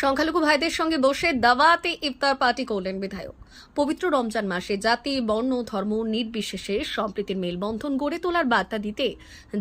সংখ্যালঘু ভাইদের সঙ্গে বসে দাওয়াতে ইফতার পার্টি করলেন বিধায়ক। পবিত্র রমজান মাসে জাতি, বর্ণ, ধর্ম, নির্বিশেষে সম্প্রীতির মেলবন্ধন গড়ে তোলার বার্তা দিতে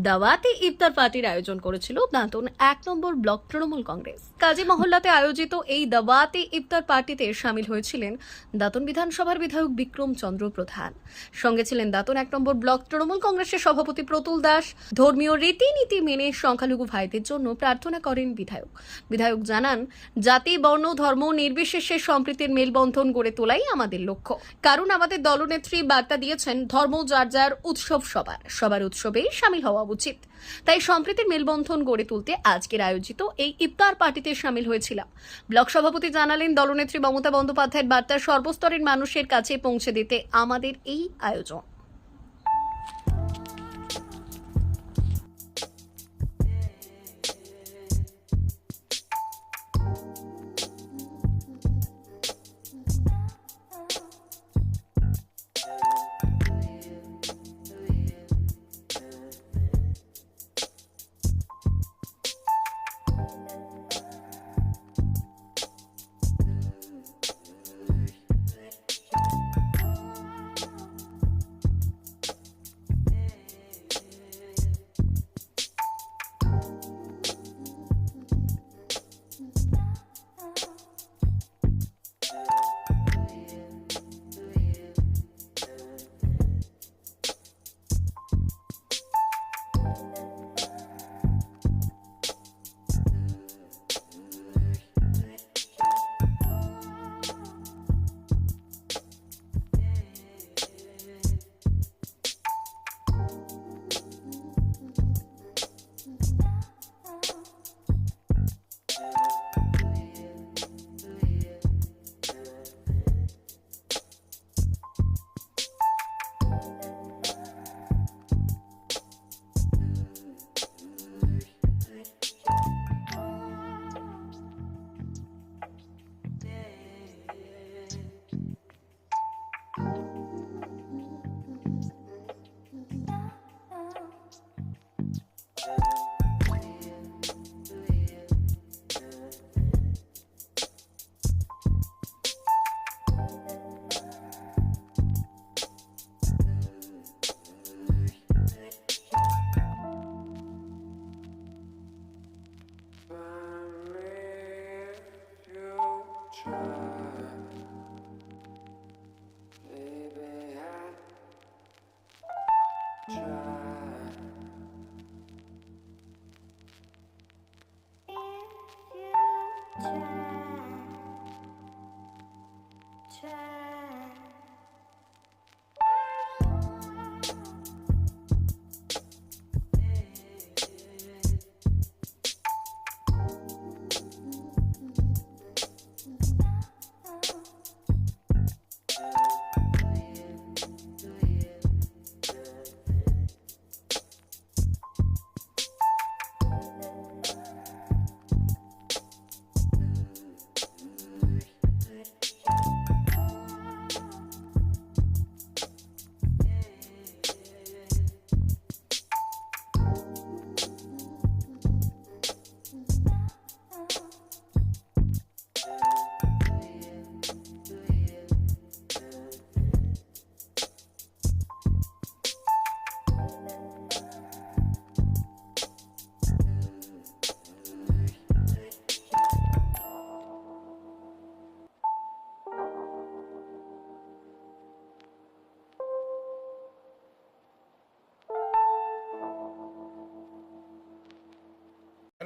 দাওয়াতে ইফতার পার্টির আয়োজন করেছিল দাঁতন এক নম্বর ব্লক তৃণমূল কংগ্রেস। কাজী মহল্লাতে আয়োজিত এই দাওয়াতে ইফতার পার্টিতে সামিল হয়েছিলেন দাঁতন বিধানসভার বিধায়ক বিক্রম চন্দ্র প্রধান। সঙ্গে ছিলেন দাঁতন এক নম্বর ব্লক তৃণমূল কংগ্রেসের সভাপতি প্রতুল দাস। ধর্মীয় রীতিনীতি মেনে সংখ্যালঘু ভাইদের জন্য প্রার্থনা করেন বিধায়ক। বিধায়ক জানান, জাতি, বর্ণ, ধর্ম নির্বিশেষে সম্প্রীতির মেলবন্ধন গড়ে তোলাই আমাদের লক্ষ্য। কারণ আমাদের দলনেত্রী বার্তা দিয়েছেন, ধর্ম যার যার উৎসব সবার। সবার উৎসবে সামিল হওয়া উচিত। তাই সম্প্রীতির মেলবন্ধন গড়ে তুলতে আজকের আয়োজিত এই ইফতার পার্টিতে সামিল হয়েছিলাম। ব্লক সভাপতি জানালেন, দলনেত্রী মমতা বন্দ্যোপাধ্যায়ের বার্তা সর্বস্তরের মানুষের কাছে পৌঁছে দিতে আমাদের এই আয়োজন।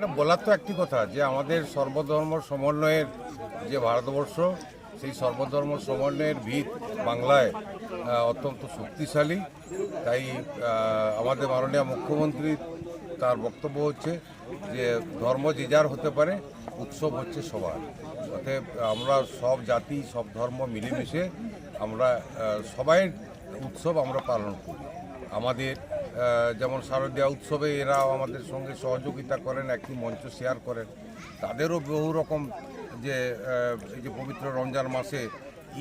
এটা বলার তো একটি কথা, যে আমাদের সর্বধর্ম সমন্বয়ের যে ভারতবর্ষ, সেই সর্বধর্ম সমন্বয়ের ভিত বাংলায় অত্যন্ত শক্তিশালী। তাই আমাদের মাননীয় মুখ্যমন্ত্রী তার বক্তব্য হচ্ছে যে ধর্ম যে যার হতে পারে, উৎসব হচ্ছে সবার। অতএব আমরা সব জাতি, সব ধর্ম মিলেমিশে আমরা সবাই উৎসব আমরা পালন করি। আমাদের যেমন শারদীয়া উৎসবে এরাও আমাদের সঙ্গে সহযোগিতা করেন, একটি মঞ্চ শেয়ার করেন। তাদেরও বহু রকম যে এই যে পবিত্র রমজান মাসে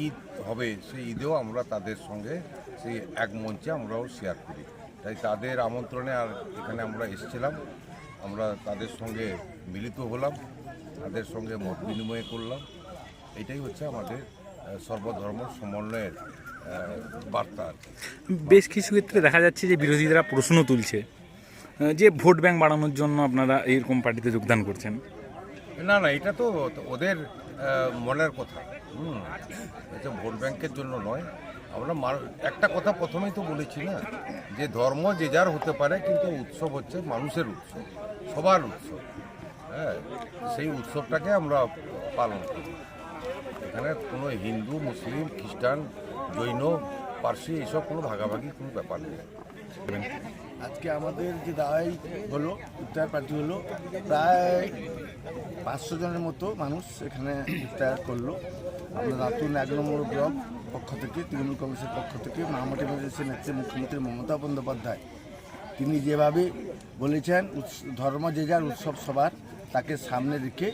ঈদ হবে, সেই ঈদেও আমরা তাদের সঙ্গে, সেই এক মঞ্চে আমরাও শেয়ার করি। তাই তাদের আমন্ত্রণে আর এখানে আমরা এসেছিলাম। আমরা তাদের সঙ্গে মিলিত হলাম, তাদের সঙ্গে মত বিনিময় করলাম। এটাই হচ্ছে আমাদের সর্বধর্ম সমন্বয়ের বার্তা আর কি। বেশ কিছু ক্ষেত্রে দেখা যাচ্ছে যে বিরোধীরা প্রশ্ন তুলছে যে ভোট ব্যাংক বাড়ানোর জন্য আপনারা এরকম পার্টিতে যোগদান করছেন। না না এটা তো ওদের মনের কথা। হুম এটা ভোট ব্যাংকের জন্য নয়। আমরা একটা কথা প্রথমেই তো বলেছি না যে ধর্ম যে যার হতে পারে কিন্তু উৎসব হচ্ছে মানুষের উৎসব সবার উৎসব। হ্যাঁ সেই উৎসবটাকে আমরা পালন করি। এখানে কোনো হিন্দু মুসলিম খ্রিস্টান জৈন, পার্সি, এসব কোনো ভাগাভাগি, কোনো ব্যাপার নেই। আজকে আমাদের যে দাওয়াই হলো ইফতার পার্টি হলো, প্রায় পাঁচশো জনের মতো মানুষ এখানে ইফতার করল। আমরা নতুন এক নম্বর ব্লক পক্ষ থেকে, তৃণমূল কংগ্রেসের পক্ষ থেকে মাহমুদ এমার্জেন্সি নেত্রী মুখ্যমন্ত্রী মমতা বন্দ্যোপাধ্যায়। তিনি যেভাবে বলেছেন ধর্ম যে যার উৎসব সবার, তাকে সামনে রেখে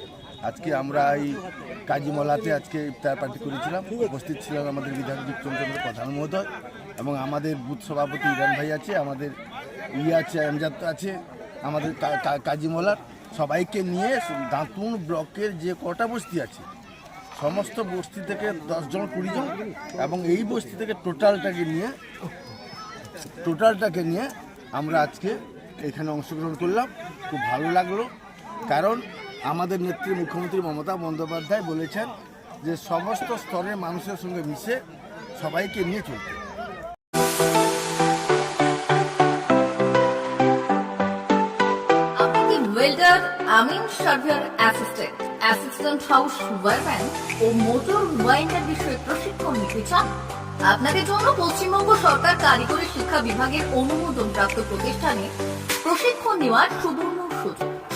আজকে আমরা এই কাজীমলাতে আজকে ইফতার পার্টি করেছিলাম। উপস্থিত ছিলেন আমাদের বিধায়ক বিক্রমচন্দ্র প্রধান মহোদয় এবং আমাদের বুথ সভাপতি ইরান ভাই আছে, আমাদের ইয়ে আছে, আমজাদ আছে, আমাদের কাজীমলার। সবাইকে নিয়ে দাঁতুন ব্লকের যে কটা বস্তি আছে, সমস্ত বস্তি থেকে দশজন কুড়িজন এবং এই বস্তি থেকে টোটালটাকে নিয়ে টোটালটাকে নিয়ে আমরা আজকে এখানে অংশগ্রহণ করলাম। খুব ভালো লাগল। কারণ আমাদের নেত্রী মুখ্যমন্ত্রী মমতা বন্দ্যোপাধ্যায় বলেছেন যে সমস্ত স্তরের মানুষের সঙ্গে মিশে সবাইকে নিয়ে চলতে। ওয়েল্ডার, আমিন surveyor, assistant assistant house wireman ও মোটর ওয়াইন্ডার বিষয়ে প্রশিক্ষণ নিতে চান? আপনাদের জন্য পশ্চিমবঙ্গ সরকার কারিগরি শিক্ষা বিভাগের অনুমোদন প্রাপ্ত প্রতিষ্ঠানে প্রশিক্ষণ নেওয়ার সুবর্ণ সুযোগ।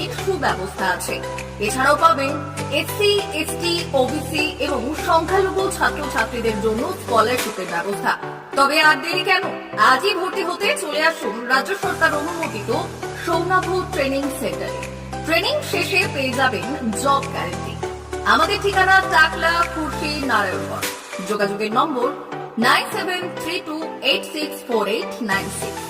ভর্তুকির সুব্যবস্থা আছে। এছাড়াও পাবেন এসসি এসটি ওবিসি এবং সংখ্যালঘু ছাত্রছাত্রীদের জন্য স্কলারশিপের ব্যবস্থা। তবে আর দেরি কেন? আজই ভর্তি হতে চলে আসুন রাজ্য সরকার অনুমোদিত সৌনাভ ট্রেনিং সেন্টারে। ট্রেনিং শেষে পেয়ে যাবেন জব গ্যারেন্টি। আমাদের ঠিকানা টাকলা, খুরশি নারায়ণগড় যোগাযোগের নম্বর nine seven three two eight six four eight nine six.